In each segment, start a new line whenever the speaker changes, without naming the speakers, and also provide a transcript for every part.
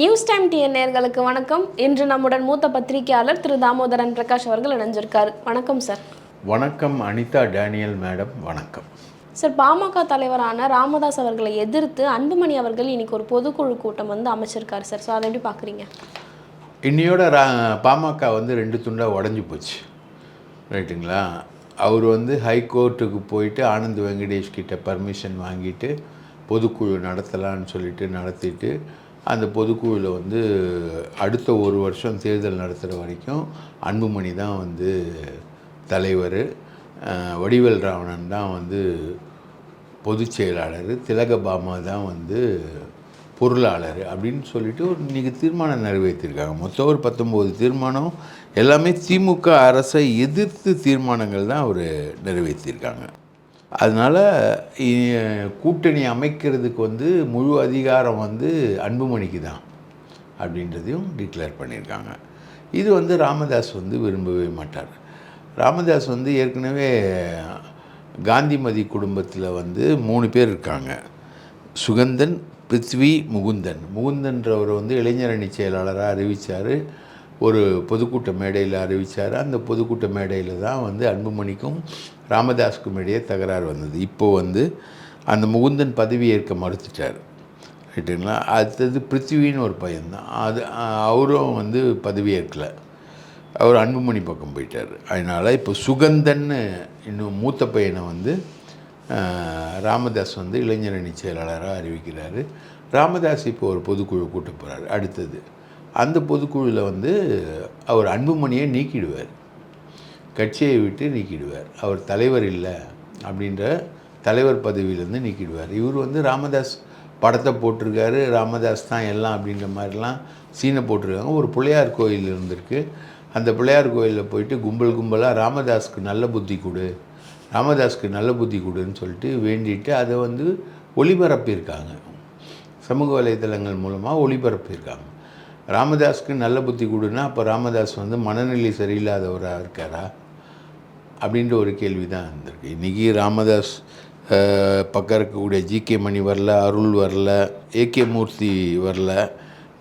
News time TN நேயர்களுக்கு வணக்கம். இன்று நம்முடன் மூத்த பத்திரிகையாளர் திரு தாமோதரன் பிரகாஷ் அவர்கள் இணைஞ்சிருக்காரு. வணக்கம் சார்.
வணக்கம் அனிதா டேனியல் மேடம் வணக்கம்.
சார் பாமக தலைவரான ராமதாஸ் அவர்களை எதிர்த்து அன்புமணி அவர்கள் இன்னைக்கு ஒரு பொதுக்குழு கூட்டம் வந்து அமைச்சிருக்காரு சார். ஸோ அதை எப்படி பார்க்குறீங்க?
இன்னையோட ரா பாமக வந்து ரெண்டு துண்டாக உடஞ்சி போச்சு. ரைட்டுங்களா? அவர் வந்து ஹைகோர்ட்டுக்கு போயிட்டு ஆனந்த் வெங்கடேஷ் கிட்ட பர்மிஷன் வாங்கிட்டு பொதுக்குழு நடத்தலான்னு சொல்லிட்டு நடத்திட்டு அந்த பொதுக்குழுவில் வந்து அடுத்த ஒரு வருஷம் தேர்தல் நடத்துகிற வரைக்கும் அன்புமணி தான் வந்து தலைவர். வடிவேல் ராவணன் தான் வந்து பொதுச் செயலாளர். திலகபாமா தான் வந்து பொருளாளர் அப்படின்னு சொல்லிட்டு ஒரு இன்றைக்கி தீர்மானம் நிறைவேற்றிருக்காங்க. மொத்தம் ஒரு பத்தொம்போது தீர்மானம். எல்லாமே திமுக அரசை எதிர்த்து தீர்மானங்கள் தான் அவர் நிறைவேற்றியிருக்காங்க அதனால் கூட்டணி அமைக்கிறதுக்கு வந்து முழு அதிகாரம் வந்து அன்புமணிக்கு தான் அப்படின்றதையும் டிக்ளேர் பண்ணியிருக்காங்க. இது வந்து ராமதாஸ் வந்து விரும்பவே மாட்டார். ராமதாஸ் வந்து ஏற்கனவே காந்திமதி குடும்பத்தில் வந்து மூணு பேர் இருக்காங்க. சுகந்தன் பிருத்வி முகுந்தன். முகுந்தன்றவர் வந்து இளைஞரணி செயலாளராக அறிவித்தார் ஒரு பொதுக்கூட்ட மேடையில் அறிவித்தார் அந்த பொதுக்கூட்ட மேடையில் தான் வந்து அன்புமணிக்கும் ராமதாஸுக்கும் இடையே தகராறு வந்தது. இப்போது வந்து அந்த முகுந்தன் பதவி ஏற்க மறுத்துட்டார். ரைட்டுங்களா? அடுத்தது பிருத்திவின்னு ஒரு பையன்தான் அது அவரும் வந்து பதவி ஏற்கலை அவர் அன்புமணி பக்கம் போயிட்டார். அதனால் இப்போ சுகந்தன்னு இன்னும் மூத்த பையனை வந்து ராமதாஸ் வந்து இளைஞரணி செயலாளராக அறிவிக்கிறாரு. ராமதாஸ் இப்போ ஒரு பொதுக்குழு கூட்ட போகிறார் அடுத்தது அந்த பொதுக்குழுவில் வந்து அவர் அன்புமணியை நீக்கிடுவார். கட்சியை விட்டு நீக்கிடுவார். அவர் தலைவர் இல்லை அப்படின்ற தலைவர் பதவியிலேருந்து நீக்கிடுவார். இவர் வந்து ராமதாஸ் படத்தை போட்டிருக்காரு. ராமதாஸ் தான் எல்லாம் அப்படின்ற மாதிரிலாம் சீனை போட்டிருக்காங்க. ஒரு பிள்ளையார் கோயில் இருந்திருக்கு. அந்த பிள்ளையார் கோயிலில் போயிட்டு கும்பல் கும்பலாக ராமதாஸ்க்கு நல்ல புத்தி கொடு ராமதாஸ்க்கு நல்ல புத்தி கொடுன்னு சொல்லிட்டு வேண்டிட்டு அதை வந்து ஒளிபரப்பியிருக்காங்க. சமூக வலைதளங்கள் மூலமாக ஒளிபரப்பியிருக்காங்க. ராமதாஸ்க்கு நல்ல புத்தி கொடுன்னா அப்போ ராமதாஸ் வந்து மனநிலை சரியில்லாதவராக இருக்காரா? அப்படின்ற ஒரு கேள்வி தான் இருந்திருக்கு. இன்றைக்கி ராமதாஸ் பக்கம் இருக்கக்கூடிய ஜிகே மணி வரல அருள் வரல ஏகே மூர்த்தி வரல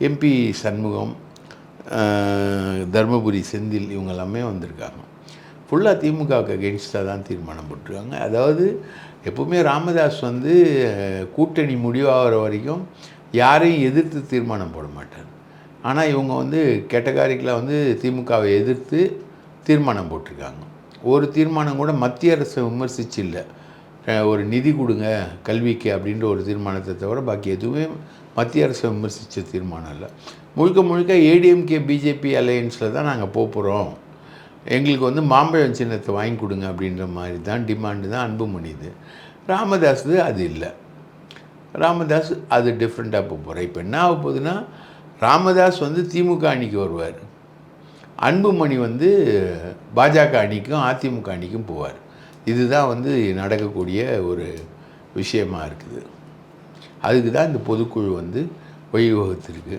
எம்பி சண்முகம் தர்மபுரி செந்தில் இவங்க எல்லாமே வந்திருக்காங்க. ஃபுல்லாக திமுகவுக்கு அகெயின்ஸ்டாக தான் தீர்மானம் போட்டிருக்காங்க. அதாவது எப்பவுமே ராமதாஸ் வந்து கூட்டணி முடிவாகிற வரைக்கும் யாரையும் எதிர்த்து தீர்மானம் போட மாட்டார். ஆனால் இவங்க வந்து கேட்டகாரிக்கில் வந்து திமுகவை எதிர்த்து தீர்மானம் போட்டிருக்காங்க. ஒரு தீர்மானம் கூட மத்திய அரசு விமர்சிச்சு இல்லை ஒரு நிதி கொடுங்க கல்விக்கு அப்படின்ற ஒரு தீர்மானத்தை தவிர பாக்கி எதுவுமே மத்திய அரசு விமர்சித்த தீர்மானம் இல்லை. முழுக்க முழுக்க ஏடிஎம்கே பிஜேபி அலையன்ஸில் தான் நாங்கள் போக போகிறோம் எங்களுக்கு வந்து மாம்பழம் சின்னத்தை வாங்கி கொடுங்க அப்படின்ற மாதிரி தான் டிமாண்டு தான் அன்புமணிது ராமதாஸ் அது இல்லை. ராமதாஸ் அது டிஃப்ரெண்ட்டாக போக போகிறேன் இப்போ என்ன ஆக போகுதுன்னா ராமதாஸ் வந்து திமுக அணிக்கு வருவார். அன்புமணி வந்து பாஜக அணிக்கும் அதிமுக அணிக்கும் போவார். இதுதான் வந்து நடக்கக்கூடிய ஒரு விஷயமா இருக்குது. அதுக்கு தான் இந்த பொதுக்குழு வந்து வழிவகுத்திருக்கு.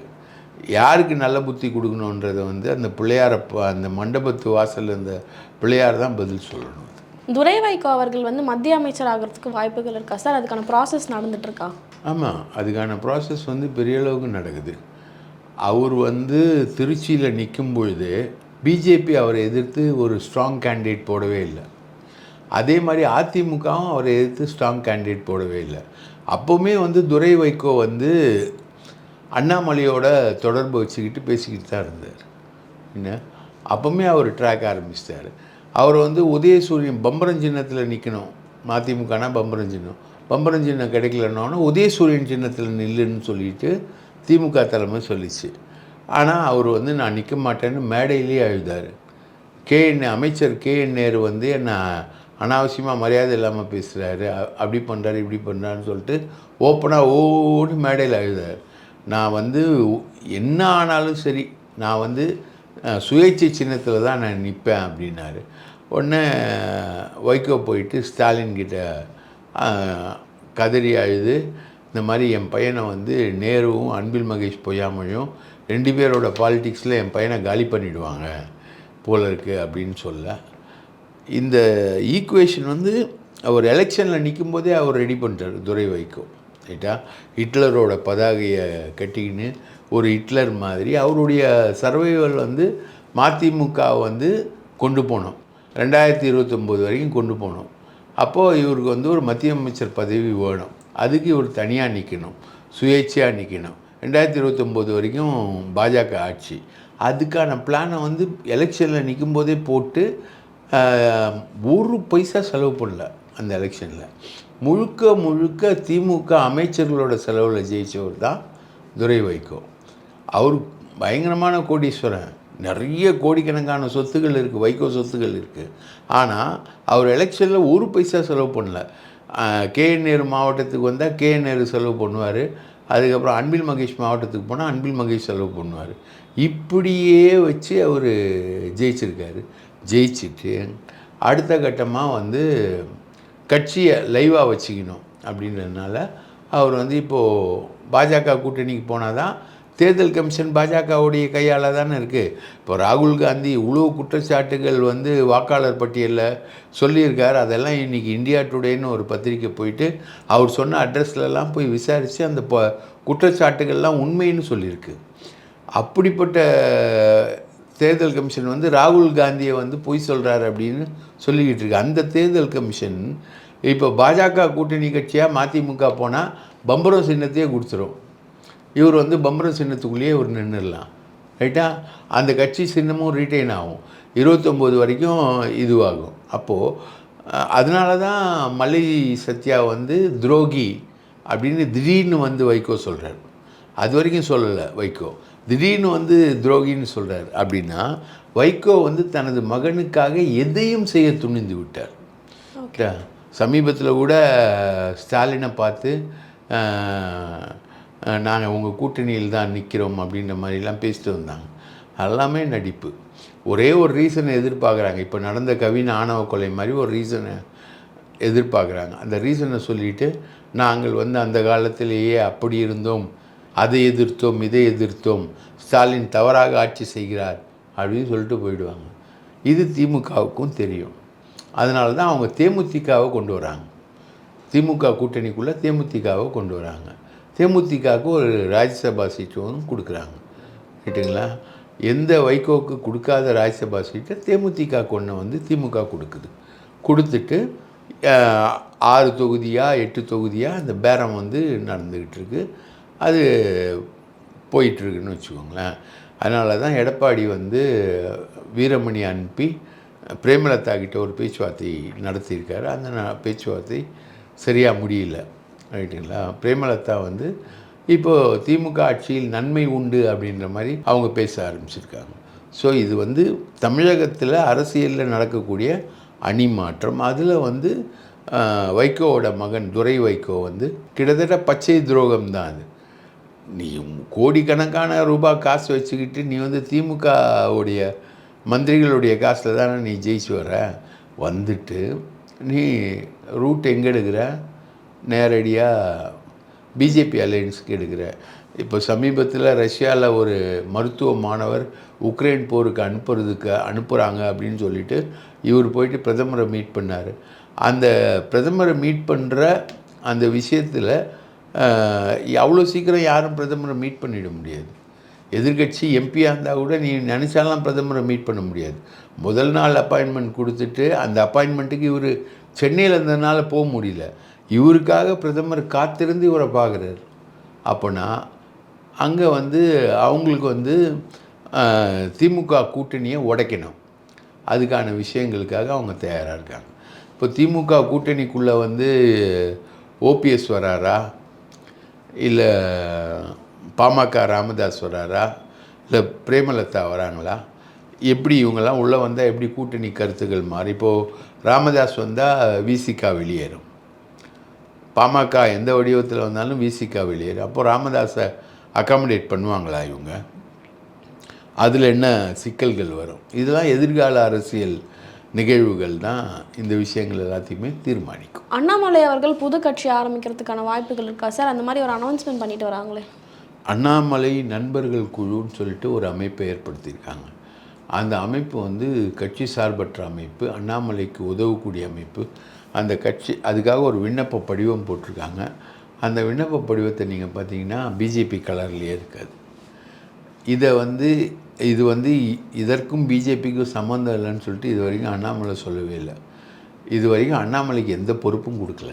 யாருக்கு நல்ல புத்தி கொடுக்கணுன்றதை வந்து அந்த பிள்ளையார அந்த மண்டபத்து வாசல்ல இந்த பிள்ளையார் தான் பதில் சொல்லணும்.
துரை வைகோ அவர்கள் வந்து மத்திய அமைச்சர் ஆகிறதுக்கு வாய்ப்புகள் இருக்கா சார்? அதுக்கான ப்ராசஸ் நடந்துட்டு இருக்கா?
ஆமாம் அதுக்கான ப்ராசஸ் வந்து பெரிய அளவுக்கு நடக்குது. அவர் வந்து திருச்சியில் நிற்கும் பொழுது பிஜேபி அவரை எதிர்த்து ஒரு ஸ்ட்ராங் கேண்டிடேட் போடவே இல்லை. அதே மாதிரி அதிமுகவும் அவரை எதிர்த்து ஸ்ட்ராங் கேண்டிடேட் போடவே இல்லை. அப்போவுமே வந்து துரை வைகோ வந்து அண்ணாமலையோட தொடர்பு வச்சுக்கிட்டு பேசிக்கிட்டு தான் இருந்தார். என்ன? அப்போவுமே அவர் ட்ராக் ஆரம்பிச்சிட்டார். அவர் வந்து உதயசூரியன் பம்பரம் சின்னத்தில் நிற்கணும் மதிமுகனா பம்பரம் சின்னம் பம்பரம் சின்னம் கிடைக்கலன்னொன்னே உதயசூரியன் சின்னத்தில் நில்லுன்னு சொல்லிட்டு திமுக தலைமை சொல்லிச்சு. ஆனால் அவர் வந்து நான் நிற்க மாட்டேன்னு மேடையிலேயே அழுதார். கேஎன் அமைச்சர் கேஎன் நேரு வந்து என்னை அனாவசியமாக மரியாதை இல்லாமல் பேசுகிறாரு அப்படி பண்ணுறாரு இப்படி பண்ணுறாருன்னு சொல்லிட்டு ஓப்பனாக ஓடி மேடையில் அழுதார். நான் வந்து என்ன ஆனாலும் சரி நான் வந்து சுயேட்சை சின்னத்தில் தான் நான் நிற்பேன் அப்படின்னாரு. உடனே வைகோ போயிட்டு ஸ்டாலின் கிட்ட கதறி அழுது இந்த மாதிரி என் பையனை வந்து நேருவும் அன்பில் மகேஷ் பொய்யாமையும் ரெண்டு பேரோட பாலிடிக்ஸில் என் பையனை காலி பண்ணிவிடுவாங்க போல இருக்குது அப்படின்னு சொல்ல. இந்த ஈக்குவேஷன் வந்து அவர் எலெக்ஷனில் நிற்கும் போதே அவர் ரெடி பண்ணுறார் துரை வைக்கோ ரைட்டா ஹிட்லரோட பதாகையை கட்டிக்கின்னு ஒரு ஹிட்லர் மாதிரி அவருடைய சர்வைவல் வந்து மதிமுக வந்து கொண்டு போனோம். ரெண்டாயிரத்தி இருபத்தொம்போது வரைக்கும் கொண்டு போனோம். அப்போது இவருக்கு வந்து ஒரு மத்திய அமைச்சர் பதவி வேணும். அதுக்கு இவர் தனியாக நிற்கணும் சுயேட்சையாக நிற்கணும் ரெண்டாயிரத்தி இருபத்தொம்போது வரைக்கும் பாஜக ஆட்சி. அதுக்கான பிளானை வந்து எலெக்ஷனில் நிற்கும் போதே போட்டு ஒரு பைசா செலவு பண்ணல அந்த எலெக்ஷனில் முழுக்க முழுக்க திமுக அமைச்சர்களோட செலவில் ஜெயிச்சவர் தான் துரை வைகோ அவர் பயங்கரமான கோடீஸ்வரன். நிறைய கோடிக்கணக்கான சொத்துகள் இருக்குது வைகோ சொத்துக்கள் இருக்குது ஆனால் அவர் எலெக்ஷனில் ஒரு பைசா செலவு பண்ணல. கேஎன் நேரு மாவட்டத்துக்கு வந்தால் கேஎன் நேரு செலவு பண்ணுவார். அதுக்கப்புறம் அன்பில் மகேஷ் மாவட்டத்துக்கு போனால் அன்பில் மகேஷ் செலவு பண்ணுவார். இப்படியே வச்சு அவர் ஜெயிச்சிருக்காரு. ஜெயிச்சுட்டு அடுத்த கட்டமாக வந்து கட்சியை லைவாக வச்சுக்கணும் அப்படின்றதுனால அவர் வந்து இப்போது பாஜக கூட்டணிக்கு போனால் தான் தேர்தல் கமிஷன் பாஜகவுடைய கையால் தானே இருக்குது இப்போ ராகுல் காந்தி இவ்வளோ குற்றச்சாட்டுகள் வந்து வாக்காளர் பட்டியலில் சொல்லியிருக்கார். அதெல்லாம் இன்றைக்கி இந்தியா டுடேன்னு ஒரு பத்திரிக்கை போயிட்டு அவர் சொன்ன அட்ரஸ்லலாம் போய் விசாரித்து அந்த ப குற்றச்சாட்டுகள்லாம் உண்மைன்னு சொல்லியிருக்கு. அப்படிப்பட்ட தேர்தல் கமிஷன் வந்து ராகுல் காந்தியை வந்து பொய் சொல்கிறாரு அப்படின்னு சொல்லிக்கிட்டு இருக்கு. அந்த தேர்தல் கமிஷன் இப்போ பாஜக கூட்டணி கட்சியாக மதிமுக போனால் பம்பரம் சின்னத்தையே கொடுத்துரும். இவர் வந்து பம்பரம் சின்னத்துக்குள்ளேயே இவர் நின்றுடலாம். ரைட்டா? அந்த கட்சி சின்னமும் ரீட்டைன் ஆகும். இருபத்தொம்போது வரைக்கும் இதுவாகும். அப்போது அதனால தான் மலை சத்யா வந்து துரோகி அப்படின்னு திடீர்னு வந்து வைகோ சொல்கிறார் அது வரைக்கும் சொல்லலை வைகோ. திடீர்னு வந்து துரோகின்னு சொல்கிறார் அப்படின்னா வைகோ வந்து தனது மகனுக்காக எதையும் செய்ய துணிந்து விட்டார். சமீபத்தில் கூட ஸ்டாலினை பார்த்து நாங்கள் உங்கள் கூட்டணியில் தான் நிற்கிறோம் அப்படின்ற மாதிரிலாம் பேசிட்டு வந்தாங்க. எல்லாமே நடிப்பு. ஒரே ஒரு ரீசனை எதிர்பார்க்குறாங்க. இப்போ நடந்த கவின் ஆணவ கொலை மாதிரி ஒரு ரீசனை எதிர்பார்க்குறாங்க. அந்த ரீசனை சொல்லிட்டு நாங்கள் வந்து அந்த காலத்திலேயே அப்படி இருந்தோம். அதை எதிர்த்தோம் இதை எதிர்த்தோம். ஸ்டாலின் தவறாக ஆட்சி செய்கிறார் அப்படின்னு சொல்லிட்டு போயிடுவாங்க. இது திமுகவுக்கும் தெரியும். அதனால தான் அவங்க தேமுதிகவை கொண்டு வராங்க. திமுக கூட்டணிக்குள்ளே தேமுதிகவை கொண்டு வராங்க. தேமுதிகவுக்கு ஒரு ராஜ்யசபா சீட்டும் கொடுக்குறாங்க. ரைட்டுங்களா எந்த வைகோவுக்கு கொடுக்காத ராஜ்யசபா சீட்டை தேமுதிக கொண்டு வந்து திமுக கொடுக்குது. கொடுத்துட்டு ஆறு தொகுதியாக எட்டு தொகுதியாக அந்த பேரம் வந்து நடந்துக்கிட்டு இருக்கு. அது போயிட்டுருக்குன்னு வச்சுக்கோங்களேன். அதனால தான் எடப்பாடி வந்து வீரமணி அனுப்பி பிரேமலதா கிட்ட ஒரு பேச்சுவார்த்தை நடத்தியிருக்காரு. அந்த பேச்சுவார்த்தை சரியாக முடியல. ரைட்டுங்களா பிரேமலதா வந்து இப்போது திமுக ஆட்சியில் நன்மை உண்டு அப்படின்ற மாதிரி அவங்க பேச ஆரம்பிச்சிருக்காங்க. ஸோ இது வந்து தமிழகத்தில் அரசியலில் நடக்கக்கூடிய அணி மாற்றம் அதில் வந்து வைகோவோட மகன் துரை வைகோ வந்து கிட்டத்தட்ட பச்சை துரோகம் தான் அது. நீ கோடிக்கணக்கான ரூபாய் காசு வச்சுக்கிட்டு நீ வந்து திமுகவுடைய மந்திரிகளுடைய காசில் தானே நீ ஜெயிச்சு வர வந்துட்டு நீ ரூட் எங்கே எடுக்கிற நேரடியாக பிஜேபி அலையன்ஸுக்கு எடுக்கிற. இப்போ சமீபத்தில் ரஷ்யாவில் ஒரு மருத்துவ மாணவர் உக்ரைன் போருக்கு அனுப்புறதுக்கு அனுப்புகிறாங்க அப்படின்னு சொல்லிட்டு இவர் போயிட்டு பிரதமரை மீட் பண்ணார். அந்த பிரதமரை மீட் பண்ணுற அந்த விஷயத்தில் அவ்வளோ சீக்கிரம் யாரும் பிரதமரை மீட் பண்ணிட முடியாது. எதிர்க்கட்சி எம்பியாக இருந்தால் கூட நீ நினச்சாலாம் பிரதமரை மீட் பண்ண முடியாது. முதல் நாள் அப்பாயின்மெண்ட் கொடுத்துட்டு அந்த அப்பாயின்மெண்ட்டுக்கு இவர் சென்னையில் இருந்ததுனால போக முடியல. இவருக்காக பிரதமர் காத்திருந்து இவரை பார்க்குறாரு. அப்போனா அங்கே வந்து அவங்களுக்கு வந்து திமுக கூட்டணியை உடைக்கணும். அதுக்கான விஷயங்களுக்காக அவங்க தயாராக இருக்காங்க. இப்போ திமுக கூட்டணிக்குள்ளே வந்து ஓபிஎஸ் வராரா? இல்லை பாமக ராமதாஸ் வராரா? இல்லை பிரேமலதா வராங்களா? எப்படி இவங்கெல்லாம் உள்ளே வந்தால் எப்படி கூட்டணி கருத்துக்கள் மாறி இப்போது ராமதாஸ் வந்தால் விசிகா வெளியேறும். பாமக எந்த வடிவத்தில் வந்தாலும் விசிகா வெளியேறும் அப்போ ராமதாஸை அகாமடேட் பண்ணுவாங்களா இவங்க? அதில் என்ன சிக்கல்கள் வரும்? இதெல்லாம் எதிர்கால அரசியல் நிகழ்வுகள் தான் இந்த விஷயங்கள் எல்லாத்தையுமே தீர்மானிக்கும்.
அண்ணாமலை அவர்கள் புது கட்சி ஆரம்பிக்கிறதுக்கான வாய்ப்புகள் இருக்கா சார்? அந்த மாதிரி ஒரு அனௌன்ஸ்மெண்ட் பண்ணிட்டு வராங்களே.
அண்ணாமலை நண்பர்கள் குழுன்னு சொல்லிட்டு ஒரு அமைப்பை ஏற்படுத்தியிருக்காங்க. அந்த அமைப்பு வந்து கட்சி சார்பற்ற அமைப்பு அண்ணாமலைக்கு உதவக்கூடிய அமைப்பு. அந்த கட்சி அதுக்காக ஒரு விண்ணப்ப படிவம் போட்டிருக்காங்க. அந்த விண்ணப்ப படிவத்தை நீங்கள் பார்த்தீங்கன்னா பிஜேபி கலர்லேயே இருக்காது. இதை வந்து இது வந்து இதற்கும் பிஜேபிக்கும் சம்மந்தம் இல்லைன்னு சொல்லிட்டு இது வரைக்கும் அண்ணாமலை சொல்லவே இல்லை. இது வரைக்கும் அண்ணாமலைக்கு எந்த பொறுப்பும் கொடுக்கல.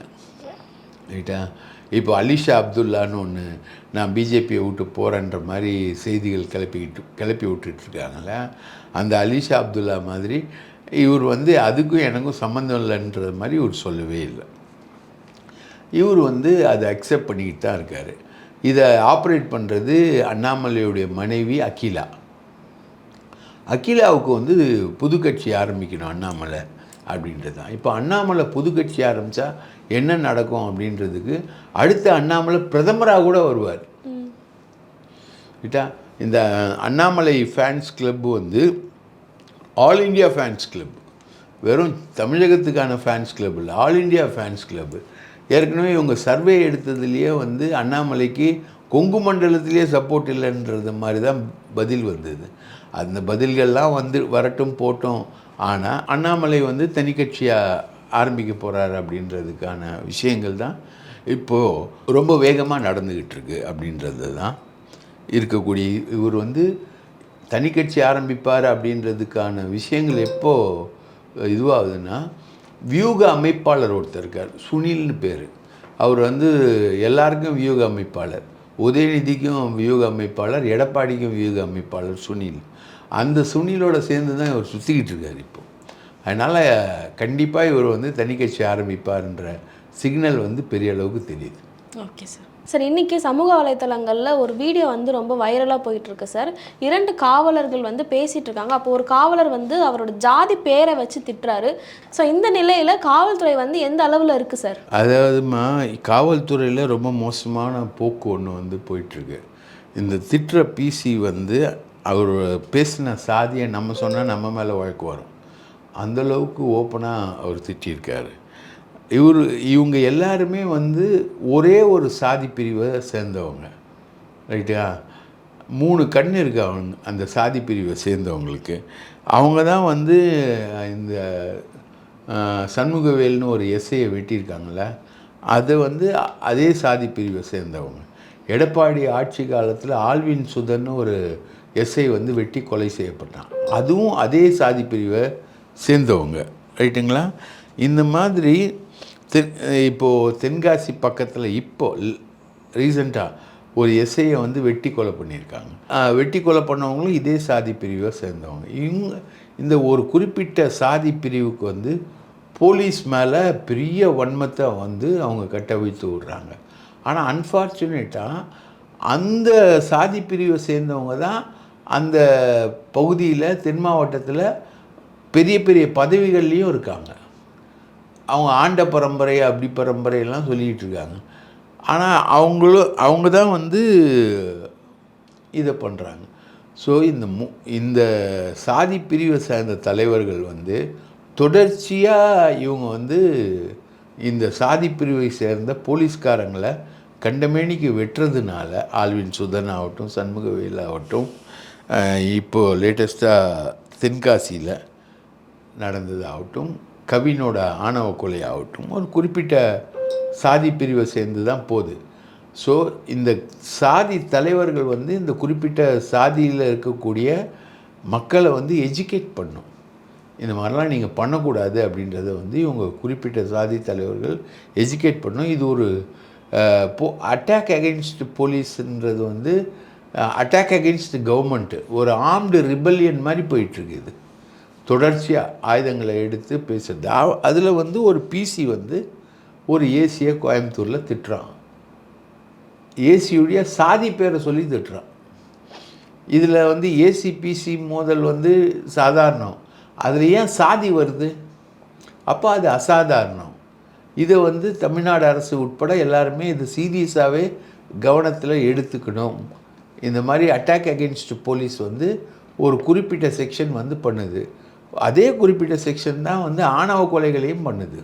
ரைட்டா? இப்போ அலிஷா அப்துல்லான்னு ஒன்று நான் பிஜேபியை விட்டு போகிறேன்ற மாதிரி செய்திகள் கிளப்பிக்கிட்டு கிளப்பி விட்டுட்ருக்காங்கல்ல அந்த அலிஷா அப்துல்லா மாதிரி இவர் வந்து அதுக்கும் எனக்கும் சம்மந்தம் இல்லைன்றது மாதிரி இவர் சொல்லவே இல்லை. இவர் வந்து அதை அக்செப்ட் பண்ணிக்கிட்டு தான் இருக்கார். இதை ஆப்ரேட் பண்ணுறது அண்ணாமலையுடைய மனைவி அகிலா. அகிலாவுக்கு வந்து புது கட்சி ஆரம்பிக்கணும் அண்ணாமலை அப்படின்றது தான். இப்போ அண்ணாமலை புது கட்சி ஆரம்பித்தா என்ன நடக்கும் அப்படின்றதுக்கு அடுத்த அண்ணாமலை பிரதமராக கூட வருவார். இந்த அண்ணாமலை ஃபேன்ஸ் கிளப் வந்து ஆல் இந்தியா ஃபேன்ஸ் கிளப் வெறும் தமிழகத்துக்கான ஃபேன்ஸ் கிளப் இல்லை. ஆல் இந்தியா ஃபேன்ஸ் கிளப் ஏற்கனவே இவங்க சர்வே எடுத்ததுலேயே வந்து அண்ணாமலைக்கு கொங்கு மண்டலத்திலேயே சப்போர்ட் இல்லைன்றது மாதிரி தான் பதில் வந்தது. அந்த பதில்கள்லாம் வந்து வரட்டும் போட்டோம். ஆனால் அண்ணாமலை வந்து தனி கட்சியாக ஆரம்பிக்க போகிறார் அப்படின்றதுக்கான விஷயங்கள் தான் இப்போது ரொம்ப வேகமாக நடந்துக்கிட்டு இருக்கு அப்படின்றது தான் இருக்கக்கூடிய இவர் வந்து தனி கட்சி ஆரம்பிப்பார் அப்படின்றதுக்கான விஷயங்கள் எப்போது இதுவாகுதுன்னா வியூக அமைப்பாளர் ஒருத்தர் இருக்கார் சுனில்னு பேர். அவர் வந்து எல்லாருக்கும் வியூக அமைப்பாளர். உதயநிதிக்கும் வியூக அமைப்பாளர் எடப்பாடிக்கும் வியூக அமைப்பாளர் சுனில். அந்த சுனிலோட சேர்ந்து தான் இவர் சுற்றிக்கிட்டு இருக்கார் இப்போ. அதனால் கண்டிப்பாக இவர் வந்து தனி கட்சி ஆரம்பிப்பார்ன்ற சிக்னல் வந்து பெரிய அளவுக்கு தெரியுது.
Okay sir. சார் இன்றைக்கி சமூக வலைத்தளங்களில் ஒரு வீடியோ வந்து ரொம்ப வைரலாக போயிட்டுருக்கு சார். இரண்டு காவலர்கள் வந்து பேசிகிட்டு இருக்காங்க அப்போ ஒரு காவலர் வந்து அவரோட ஜாதி பேரை வச்சு திட்டுறாரு. ஸோ இந்த நிலையில் காவல்துறை வந்து எந்த அளவில் இருக்குது சார்?
அதாவதுமா காவல்துறையில் ரொம்ப மோசமான போக்கு ஒன்று வந்து போயிட்டுருக்கு. இந்த திட்டுற பிசி வந்து அவர் பேசின சாதியை நம்ம சொன்னால் நம்ம மேலே வழக்கு வரும். அந்த அளவுக்கு ஓப்பனாக அவர் திட்டியிருக்காரு. இவர் இவங்க எல்லாருமே வந்து ஒரே ஒரு சாதி பிரிவை சேர்ந்தவங்க. ரைட்டா மூணு கண் இருக்கு அவங்க அந்த சாதி பிரிவை சேர்ந்தவங்களுக்கு. அவங்க தான் வந்து இந்த சண்முகவேல்னு ஒரு எஸ்ஐயை வெட்டியிருக்காங்கள அது வந்து அதே சாதி பிரிவை சேர்ந்தவங்க. எடப்பாடி ஆட்சி காலத்தில் ஆல்வின் சுதன் ஒரு எஸ்ஐ வந்து வெட்டி கொலை செய்யப்பட்டான். அதுவும் அதே சாதி பிரிவை சேர்ந்தவங்க. ரைட்டுங்களா இந்த மாதிரி தென் இப்போது தென்காசி பக்கத்தில் இப்போ ரீசண்டாக ஒரு எஸ்ஐயை வந்து வெட்டி கொலை பண்ணியிருக்காங்க. வெட்டி கொலை பண்ணவங்களும் இதே சாதி பிரிவை சேர்ந்தவங்க. இவங்க இந்த ஒரு குறிப்பிட்ட சாதி பிரிவுக்கு வந்து போலீஸ் மேலே பெரிய வன்மத்தை வந்து அவங்க கட்டவிழ்த்து விடுறாங்க. ஆனால் அன்ஃபார்ச்சுனேட்டாக அந்த சாதி பிரிவை சேர்ந்தவங்க தான் அந்த பகுதியில் தென் மாவட்டத்தில் பெரிய பெரிய பதவிகள்லேயும் இருக்காங்க. அவங்க ஆண்ட பரம்பரை அப்படி பரம்பரையெல்லாம் சொல்லிகிட்டு இருக்காங்க ஆனால் அவங்களும் அவங்க தான் வந்து இதை பண்ணுறாங்க ஸோ இந்த மு இந்த சாதி பிரிவை சேர்ந்த தலைவர்கள் வந்து தொடர்ச்சியாக இவங்க வந்து இந்த சாதி பிரிவை சேர்ந்த போலீஸ்காரங்களை கண்டமேனிக்கு வெட்டுறதுனால ஆல்வின் சுதன் ஆகட்டும் சண்முகவேல் ஆகட்டும் இப்போது இப்போ லேட்டஸ்ட்டாக தென்காசியில் நடந்ததாகட்டும் கவினோட ஆணவ கொலை ஆகட்டும் ஒரு குறிப்பிட்ட சாதி பிரிவை சேர்ந்து தான் போகுது. ஸோ இந்த சாதி தலைவர்கள் வந்து இந்த குறிப்பிட்ட சாதியில் இருக்கக்கூடிய மக்களை வந்து எஜுகேட் பண்ணும். இந்த மாதிரிலாம் நீங்கள் பண்ணக்கூடாது அப்படின்றத வந்து இவங்க குறிப்பிட்ட சாதி தலைவர்கள் எஜுகேட் பண்ணும். இது ஒரு போ அட்டாக் அகெயின்ஸ்ட் போலீஸுன்றது வந்து அட்டாக் அகெயின்ஸ்ட் கவர்மெண்ட்டு ஒரு ஆர்ம்டு ரிபல்லியன் மாதிரி போயிட்டுருக்கு இது தொடர்ச்சியாக ஆயுதங்களை எடுத்து பேசுறது. அதில் வந்து ஒரு பிசி வந்து ஒரு ஏசியை கோயம்புத்தூரில் திட்டுறான். ஏசியுடைய சாதி பேரை சொல்லி திட்டுறான். இதில் வந்து ஏசி பிசி மோதல் வந்து சாதாரணம். அதில் ஏன் சாதி வருது? அப்போ அது அசாதாரணம். இதை வந்து தமிழ்நாடு அரசு உட்பட எல்லாருமே இது சீரியஸாகவே கவனத்தில் எடுத்துக்கணும். இந்த மாதிரி அட்டாக் அகெயின்ஸ்ட் போலீஸ் வந்து ஒரு குறிப்பிட்ட செக்ஷன் வந்து பண்ணுது. அதே குறிப்பிட்ட செக்ஷன் தான் வந்து ஆணவ கொலைகளையும் பண்ணுது.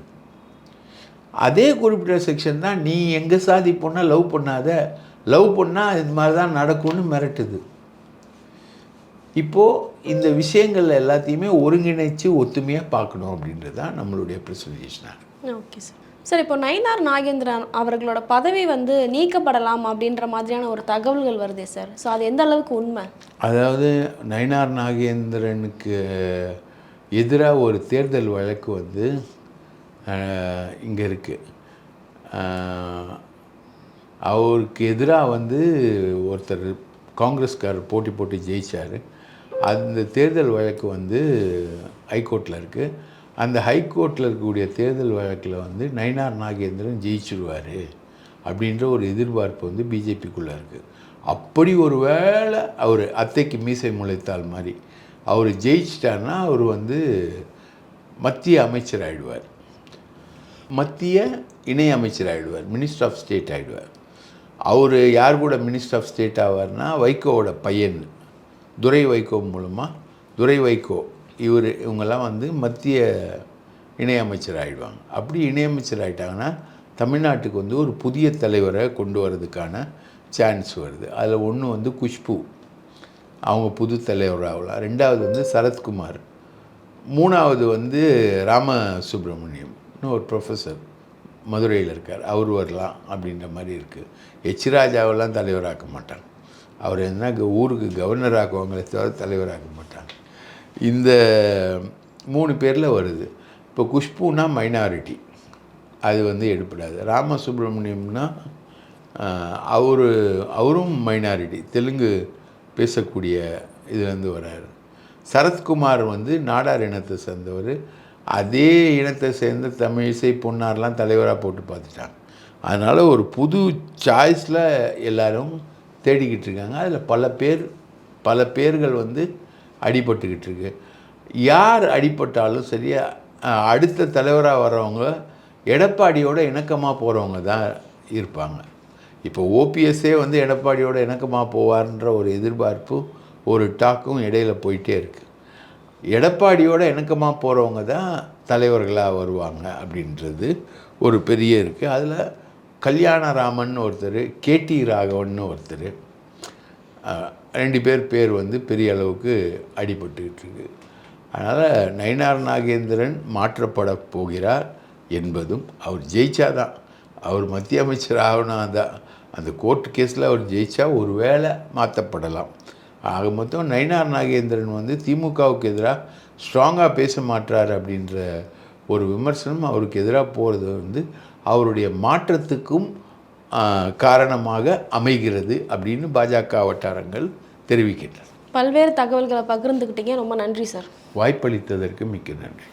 அதே குறிப்பிட்ட செக்ஷன் தான் நீ எங்கள் சாதி பொண்ணை லவ் பண்ணாத லவ் பண்ணால் இது மாதிரி தான் நடக்கும்னு மிரட்டுது. இப்போது இந்த விஷயங்கள் எல்லாத்தையுமே ஒருங்கிணைச்சு ஒத்துமையாக பார்க்கணும் அப்படின்றது தான் நம்மளுடைய ப்ரெசன்டேஷனாக
ஓகே சார் சார் இப்போ நயினார் நாகேந்திரன் அவர்களோட பதவி வந்து நீக்கப்படலாம் அப்படின்ற மாதிரியான ஒரு தகவல்கள் வருதே சார் ஸோ அது எந்த அளவுக்கு உண்மை?
அதாவது நயினார் நாகேந்திரனுக்கு எதிராக ஒரு தேர்தல் வழக்கு வந்து இங்கே இருக்குது அவருக்கு எதிராக வந்து ஒருத்தர் காங்கிரஸ்காரர் போட்டி போட்டு ஜெயிச்சார். அந்த தேர்தல் வழக்கு வந்து ஹைகோர்ட்டில் இருக்குது அந்த ஹைகோர்ட்டில் இருக்கக்கூடிய தேர்தல் வழக்கில் வந்து நயினார் நாகேந்திரன் ஜெயிச்சிருவார் அப்படின்ற ஒரு எதிர்பார்ப்பு வந்து பிஜேபிக்குள்ளே இருக்குது அப்படி ஒரு வேளை அவர் அத்தைக்கு மீசை முளைத்தால் மாதிரி அவர் ஜெயிச்சிட்டாருன்னா அவர் வந்து மத்திய அமைச்சர் ஆகிடுவார் மத்திய இணை அமைச்சர் ஆகிடுவார் மினிஸ்டர் ஆஃப் ஸ்டேட் ஆகிடுவார் அவர் யார் கூட மினிஸ்டர் ஆஃப் ஸ்டேட் ஆவார்னா வைகோவோட பையன் துரை வைகோ மூலமாக துரை வைகோ இவர் இவங்கெல்லாம் வந்து மத்திய இணையமைச்சர் ஆகிடுவாங்க அப்படி இணையமைச்சர் ஆகிட்டாங்கன்னா தமிழ்நாட்டுக்கு வந்து ஒரு புதிய தலைவரை கொண்டு வர்றதுக்கான சான்ஸ் வருது. அதில் ஒன்று வந்து குஷ்பு. அவங்க புது தலைவராகலாம் ரெண்டாவது வந்து சரத்குமார். மூணாவது வந்து ராம சுப்பிரமணியம் ஒரு ப்ரொஃபஸர் மதுரையில் இருக்கார். அவர் வரலாம் அப்படின்ற மாதிரி இருக்குது எச் ராஜாவெல்லாம் தலைவராக்க மாட்டாங்க. அவர் என்ன க- ஊருக்கு கவர்னர் ஆக்குவாங்களே தவிர தலைவராக்க மாட்டாங்க. இந்த மூணு பேரில் வருது. இப்போ குஷ்புனா மைனாரிட்டி அது வந்து எடுப்படாது ராம சுப்பிரமணியம்னா அவர் அவரும் மைனாரிட்டி தெலுங்கு பேசக்கூடிய இதுலேருந்து வராரு. சரத்குமார் வந்து நாடார் இனத்தை சேர்ந்தவர். அதே இனத்தை சேர்ந்த தமிழிசை பொன்னார்லாம் தலைவராக போட்டு பார்த்துட்டாங்க. அதனால் ஒரு புது சாய்ஸில் எல்லோரும் தேடிக்கிட்டு இருக்காங்க. அதில் பல பேர் பல பேர்கள் வந்து அடிபட்டுக்கிட்டு இருக்கு. யார் அடிபட்டாலும் சரியாக அடுத்த தலைவராக வர்றவங்க எடப்பாடியோட இணக்கமாக போகிறவங்க தான் இருப்பாங்க. இப்போ ஓபிஎஸ்ஸே வந்து எடப்பாடியோட இணக்கமாக போவார்ன்ற ஒரு எதிர்பார்ப்பு ஒரு டாக்கும் இடையில போயிட்டே இருக்குது எடப்பாடியோட இணக்கமாக போகிறவங்க தான் தலைவர்களாக வருவாங்க அப்படின்றது ஒரு பெரிய இருக்குது அதில் கல்யாணராமன் ஒருத்தர் கேடி ராகவன் ஒருத்தர் ரெண்டு பேர் பேர் வந்து பெரிய அளவுக்கு அடிபட்டுக்கிட்டு இருக்கு. அதனால் நயினார் நாகேந்திரன் மாற்றப்பட போகிறார் என்பதும் அவர் ஜெயிச்சாதான். அவர் மத்திய அமைச்சர் ஆகணும் தான் அந்த கோர்ட் கேஸில் அவர் ஜெயிச்சா ஒரு வேளை மாற்றப்படலாம் ஆக மொத்தம் நயினார் நாகேந்திரன் வந்து திமுகவுக்கு எதிராக ஸ்ட்ராங்காக பேச மாட்டார் அப்படின்ற ஒரு விமர்சனம் அவருக்கு எதிராக போகிறது வந்து அவருடைய மாற்றத்துக்கும் காரணமாக அமைகிறது அப்படின்னு பாஜக வட்டாரங்கள் தெரிவிக்கின்றன.
பல்வேறு தகவல்களை பகிர்ந்துக்கிட்டீங்க ரொம்ப நன்றி சார்.
வாய்ப்பளித்ததற்கு மிக்க நன்றி.